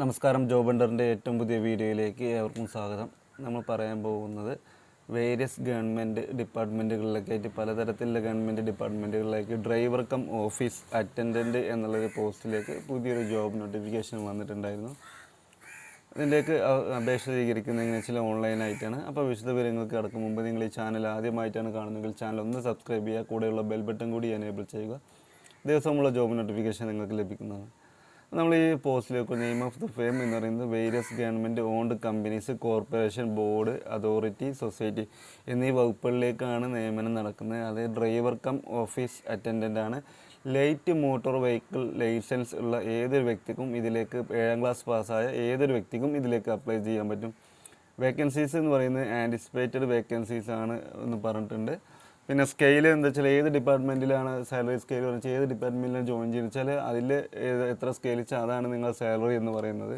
നമസ്കാരം ജോബണ്ടറിന്റെ ഏറ്റവും പുതിയ വീഡിയോയിലേക്ക് ഏവർക്കും സ്വാഗതം. നമ്മൾ പറയാൻ പോകുന്നത് വേരിയസ് ഗവൺമെന്റ് ഡിപ്പാർട്ട്മെന്റുകളിലേക്കായിട്ട് പലതരത്തിലുള്ള ഗവൺമെന്റ് ഡിപ്പാർട്ട്മെന്റുകളിലേക്ക് ഡ്രൈവർ കം ഓഫീസ് അറ്റൻഡന്റ് എന്നുള്ളൊരു പോസ്റ്റിലേക്ക് പുതിയൊരു ജോബ് നോട്ടിഫിക്കേഷൻ വന്നിട്ടുണ്ടായിരുന്നു. ഇതിലേക്ക് അപേക്ഷ സ്വീകരിക്കുന്നത് എങ്ങനെ വെച്ചാൽ ഓൺലൈനായിട്ടാണ് അപ്പോൾ വിശദ വിവരങ്ങൾക്ക് കടക്കും മുമ്പ് നിങ്ങൾ ഈ ചാനൽ ആദ്യമായിട്ടാണ് കാണുന്നതെങ്കിൽ ചാനൽ ഒന്ന് സബ്സ്ക്രൈബ് ചെയ്യുക കൂടെയുള്ള ബെൽ ബട്ടൺ കൂടി എനേബിൾ ചെയ്യുക. ദിവസമുള്ള ജോബ് നോട്ടിഫിക്കേഷൻ നിങ്ങൾക്ക് ലഭിക്കുന്നതാണ്. നമ്മൾ ഈ പോസ്റ്റിലേക്ക് നെയിം ഓഫ് ദ ഫെയിം എന്ന് പറയുന്നത് various government owned companies corporation board authority society എന്നീ വകുപ്പുകളിലേക്കാണ് നിയമനം നടക്കുന്നത്. അത് ഡ്രൈവർ കം ഓഫീസ് അറ്റൻഡന്റ് ആണ്. ലൈറ്റ് മോട്ടോർ വെഹിക്കിൾ ലൈസൻസ് ഉള്ള ഏതൊരു വ്യക്തിക്കും ഇതിലേക്ക് ഏഴാം ക്ലാസ് പാസ്സായ ഏതൊരു വ്യക്തിക്കും ഇതിലേക്ക് അപ്ലൈ ചെയ്യാൻ പറ്റും. വേക്കൻസീസ് എന്ന് പറയുന്നത് ആന്റിസിപ്പേറ്റഡ് വേക്കൻസീസ് ആണ് എന്ന് പറഞ്ഞിട്ടുണ്ട്. പിന്നെ സ്കെയിൽ എന്താ വെച്ചാൽ ഏത് ഡിപ്പാർട്ട്മെന്റിലാണ് സാലറി സ്കെയിൽ പറഞ്ഞാൽ ഏത് ഡിപ്പാർട്ട്മെന്റിലാണ് ജോയിൻ ചെയ്യുന്നത്? അതിൽ എത്ര സ്കെയിൽ വെച്ചാൽ അതാണ് നിങ്ങളുടെ സാലറി എന്ന് പറയുന്നത്.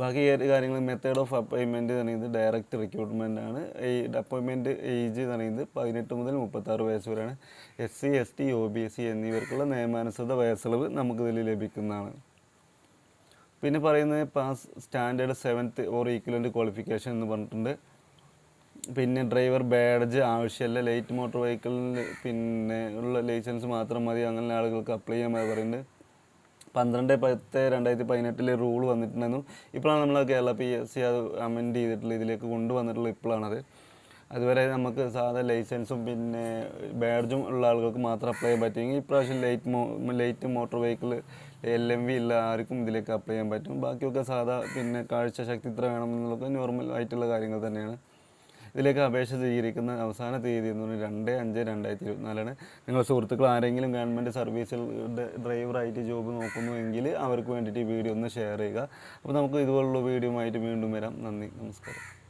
ബാക്കി കാര്യങ്ങൾ മെത്തേഡ് ഓഫ് അപ്പോയിൻമെന്റ് എന്ന് പറയുന്നത് ഡയറക്റ്റ് റിക്രൂട്ട്മെന്റ് ആണ്. ഈ അപ്പോയിൻമെന്റ് ഏജ് എന്ന് പറയുന്നത് പതിനെട്ട് മുതൽ മുപ്പത്താറ് വയസ്സ് വരെയാണ്. S C S T O B S C എന്നിവർക്കുള്ള നിയമാനുസൃത വയസ്സളവ് നമുക്കിതിൽ ലഭിക്കുന്നതാണ്. പിന്നെ പറയുന്നത് pass standard seventh or equivalent qualification എന്ന് പറഞ്ഞിട്ടുണ്ട്. പിന്നെ ഡ്രൈവർ ബാഡ്ജ് ആവശ്യമില്ല ലൈറ്റ് മോട്ടോർ വെഹിക്കിളിൽ പിന്നെ ഉള്ള ലൈസൻസ് മാത്രം മതി അങ്ങനെ ആളുകൾക്ക് അപ്ലൈ ചെയ്യാൻ പറയുന്നുണ്ട്. പന്ത്രണ്ട് പത്ത് രണ്ടായിരത്തി പതിനെട്ടിൽ റൂൾ വന്നിട്ടുണ്ടായിരുന്നു. ഇപ്പോഴാണ് നമ്മൾ കേരള പി എസ് സി അത് അമെൻഡ് ചെയ്തിട്ടുള്ള ഇതിലേക്ക് കൊണ്ടുവന്നിട്ടുള്ള ഇപ്പോഴാണത്. അതുവരെ നമുക്ക് സാധാ ലൈസൻസും പിന്നെ ബാഡ്ജും ഉള്ള ആളുകൾക്ക് മാത്രം അപ്ലൈ ചെയ്യാൻ പറ്റുമെങ്കിൽ ഇപ്രാവശ്യം ലൈറ്റ് മോ light motor vehicle L M V ഉള്ള ആർക്കും ഇതിലേക്ക് അപ്ലൈ ചെയ്യാൻ പറ്റും. ബാക്കിയൊക്കെ സാധാ പിന്നെ കാഴ്ച ശക്തി ഇത്ര വേണം എന്നുള്ളതൊക്കെ നോർമൽ ആയിട്ടുള്ള കാര്യങ്ങൾ തന്നെയാണ്. ഇതിലേക്ക് അപേക്ഷ സ്വീകരിക്കുന്ന അവസാന തീയതി എന്ന് പറഞ്ഞാൽ രണ്ട് അഞ്ച് രണ്ടായിരത്തി ഇരുപത്തിനാലാണ്. നിങ്ങൾ സുഹൃത്തുക്കൾ ആരെങ്കിലും ഗവൺമെന്റ് സർവീസിൽ ഡ്രൈവറായിട്ട് ജോബ് നോക്കുന്നുവെങ്കിൽ അവർക്ക് വേണ്ടിയിട്ട് ഈ വീഡിയോ ഒന്ന് ഷെയർ ചെയ്യുക. അപ്പോൾ നമുക്ക് ഇതുപോലുള്ള വീഡിയോ ആയിട്ട് വീണ്ടും വരാം. നന്ദി. നമസ്കാരം.